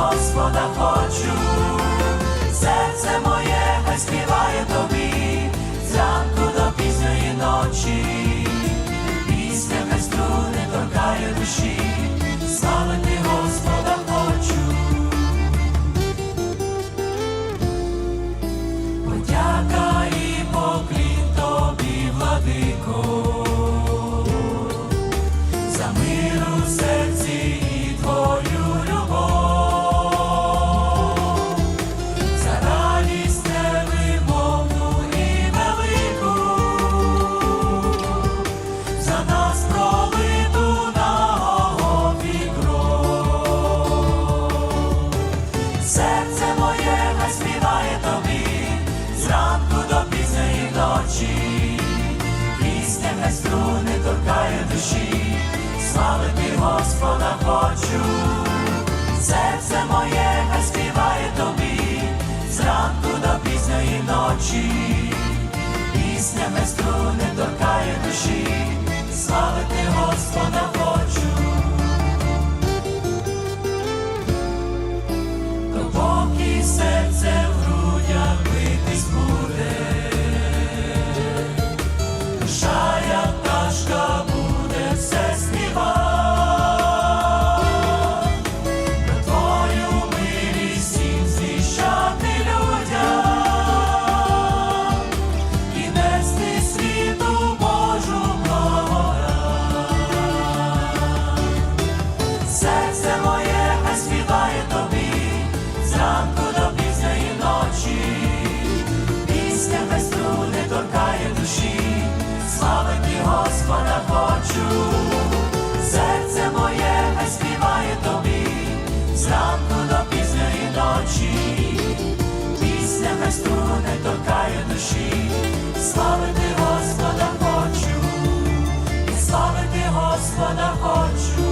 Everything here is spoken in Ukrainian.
Господа хочу, серце моє. ніхто не торкає душі, славити Господа. співає тобі, зранку до пізньої ночі, пісня хай не торкає душі, славити Господа хочу, славити Господа хочу.